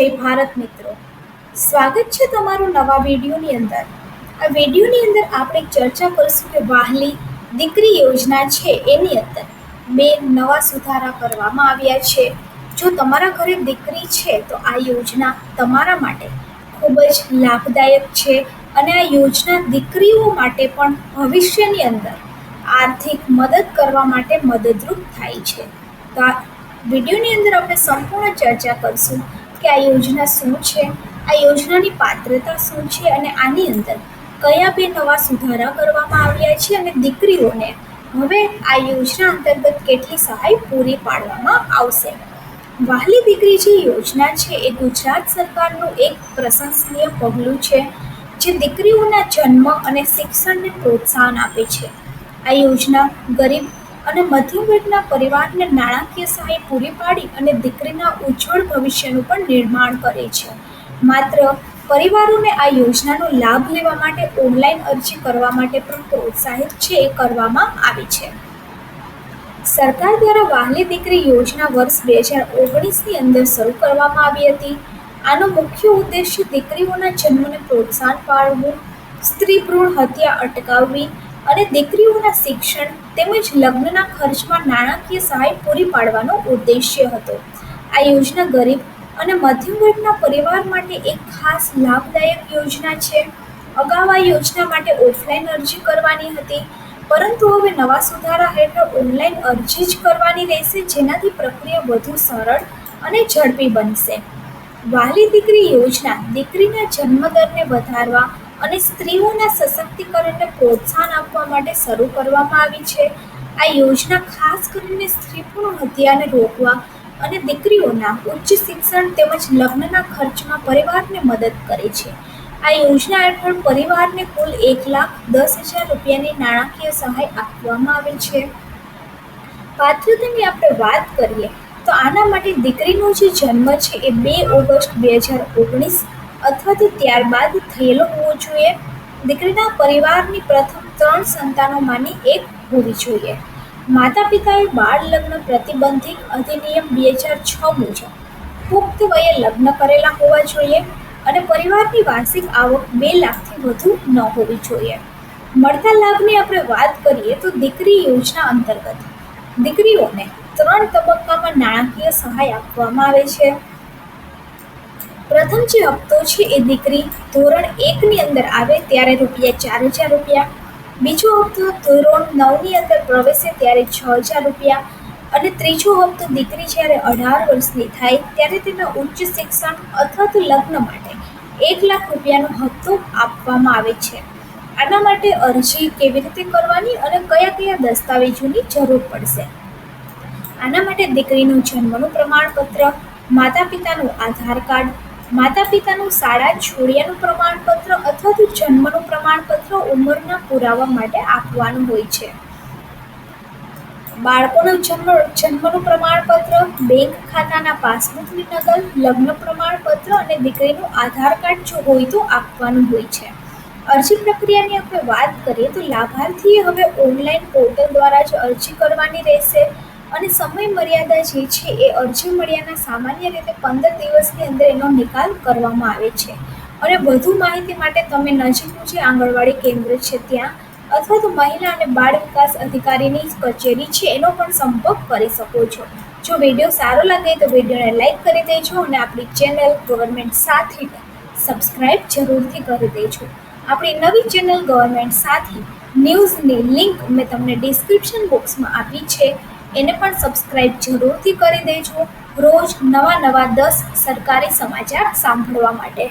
જય ભારત મિત્રો. સ્વાગત છે તમારું નવા વિડીયોની અંદર. આ વિડીયોની અંદર આપણે ચર્ચા કરીશું કે વાહલી દીકરી યોજના છે એની અંદર બે નવા સુધારા કરવામાં આવ્યા છે. જો તમારા ઘરે દીકરી છે તો આ યોજના તમારા માટે ખૂબ જ લાભદાયક છે અને આ યોજના દીકરીઓ માટે પણ ભવિષ્યની અંદર આર્થિક મદદ કરવા માટે મદદરૂપ થાય છે. તો આ વિડીયોની અંદર આપણે સંપૂર્ણ ચર્ચા કરીશું કે આ યોજના શું છે? આ યોજનાની પાત્રતા શું છે? અને આની અંદર કયા બે નવા સુધારા કરવામાં આવ્યા છે? અને દીકરીઓને હવે આ યોજના અંતર્ગત કેટલી સહાય પૂરી પાડવામાં આવશે? વહાલી દીકરી જે યોજના છે, એ ગુજરાત સરકારનું એક પ્રશંસનીય પગલું છે, જે દીકરીઓના જન્મ અને શિક્ષણને પ્રોત્સાહન આપે છે. આ યોજના ગરીબ અને મધ્યમ પરિવારને નાણાકીય સહાય પૂરી પાડી અને દીકરીના ઉજ્જવળ ભવિષ્યનું પણ નિર્માણ કરે છે. માત્ર પરિવારોને આ યોજનાનો લાભ લેવા માટે ઓનલાઈન અરજી કરવા માટે પણ પ્રોત્સાહિત છે એ કરવામાં આવી છે. સરકાર દ્વારા વાહલી દીકરી યોજના વર્ષ બે હજાર ઓગણીસની અંદર શરૂ કરવામાં આવી હતી. આનો મુખ્ય ઉદ્દેશ્ય દીકરીઓના જન્મને પ્રોત્સાહન પાડવું, સ્ત્રી ભ્રૂણ હત્યા અટકાવવી અને દીકરીઓના શિક્ષણ તેમજ લગ્નના ખર્ચમાં નાણાકીય સહાય પૂરી પાડવાનો ઉદ્દેશ્ય હતો. આ યોજના ગરીબ અને મધ્યમ વર્ગના પરિવાર માટે એક ખાસ લાભદાયક યોજના છે. અગાઉ આ યોજના માટે ઓફલાઈન અરજી કરવાની હતી, પરંતુ હવે નવા સુધારા હેઠળ ઓનલાઈન અરજી જ કરવાની રહેશે, જેનાથી પ્રક્રિયા વધુ સરળ અને ઝડપી બનશે. વાલી દીકરી યોજના દીકરીના જન્મદરને વધારવા અને સ્ત્રીઓના સશક્તિકરણને પ્રોત્સાહન આપવા માટે શરૂ કરવામાં આવી છે. આ યોજના ખાસ કરીને સ્ત્રી ભ્રૂણ હત્યાને રોકવા અને દીકરીઓના ઉચ્ચ શિક્ષણ તેમજ લગ્નના ખર્ચમાં પરિવારને મદદ કરે છે. આ યોજના હેઠળ પરિવારને કુલ એક લાખ દસ હજાર રૂપિયાની નાણાકીય સહાય આપવામાં આવે છે. પાત્રતાની આપણે વાત કરીએ તો આના માટે દીકરીનો જે જન્મ છે એ બે ઓગસ્ટ બે હજાર ઓગણીસ અથવા તો ત્યારબાદ થયેલો હોવો જોઈએ. દીકરીના પરિવારની પ્રથમ ત્રણ સંતાનોમાંની એક હોવી જોઈએ. માતા પિતાએ બાળ લગ્ન પ્રતિબંધિત અધિનિયમ બે હજાર છ મુજબ પુખ્ત વયે લગ્ન કરેલા હોવા જોઈએ અને પરિવારની વાર્ષિક આવક બે લાખથી વધુ ન હોવી જોઈએ. મળતા લાભની આપણે વાત કરીએ તો દીકરી યોજના અંતર્ગત દીકરીઓને ત્રણ તબક્કામાં નાણાકીય સહાય આપવામાં આવે છે. પ્રથમ જે હપ્તો છે એ દીકરી ધોરણ એકની અંદર આવે ત્યારે રૂપિયા ચાર હજાર રૂપિયા. બીજો હપ્તો ધોરણ નવની અંદર પ્રવેશે ત્યારે છ હજાર રૂપિયા. અને ત્રીજો હપ્તો દીકરી જ્યારે અઢાર વર્ષની થાય ત્યારે તેના ઉચ્ચ શિક્ષણ અથવા તો લગ્ન માટે એક લાખ રૂપિયાનો હપ્તો આપવામાં આવે છે. આના માટે અરજી કેવી રીતે કરવાની અને કયા કયા દસ્તાવેજોની જરૂર પડશે? આના માટે દીકરીનું જન્મનું પ્રમાણપત્ર માતા પિતાનું આધાર કાર્ડ માતા પિતાનું શાળા છોડ્યાનું પ્રમાણપત્ર અથવા તો જન્મનું પ્રમાણપત્ર ઉંમરના પુરાવા માટે આપવાનું હોય છે. બાળકોનું જન્મ, જન્મનું પ્રમાણપત્ર, બેંક ખાતાના પાસબુકની નકલ લગ્ન પ્રમાણપત્ર અને દીકરીનું આધાર કાર્ડ જો હોય તો આપવાનું હોય છે. અરજી પ્રક્રિયાની આપણે વાત કરીએ તો લાભાર્થીએ હવે ઓનલાઈન પોર્ટલ દ્વારા જ અરજી કરવાની રહેશે. અને સમય મર્યાદા જે છે એ અરજી મળ્યાના સામાન્ય રીતે પંદર દિવસની અંદર એનો નિકાલ કરવામાં આવે છે. અને વધુ માહિતી માટે તમે નજીકનું જે આંગણવાડી કેન્દ્ર છે ત્યાં અથવા તો મહિલા અને બાળ વિકાસ અધિકારીની કચેરી છે એનો પણ સંપર્ક કરી શકો છો. જો વીડિયો સારો લાગે તો વિડીયોને લાઇક કરી દેજો અને આપણી ચેનલ ગવર્મેન્ટ સાથે સબસ્ક્રાઇબ જરૂરથી કરી દેજો. આપણી નવી ચેનલ ગવર્મેન્ટ સાથે ન્યૂઝની લિંક મેં તમને ડિસ્ક્રિપ્શન બોક્સમાં આપી છે. એને પણ સબસ્ક્રાઈબ જરૂરથી કરી દેજો. રોજ નવા નવા દસ સરકારી સમાચાર સાંભળવા માટે.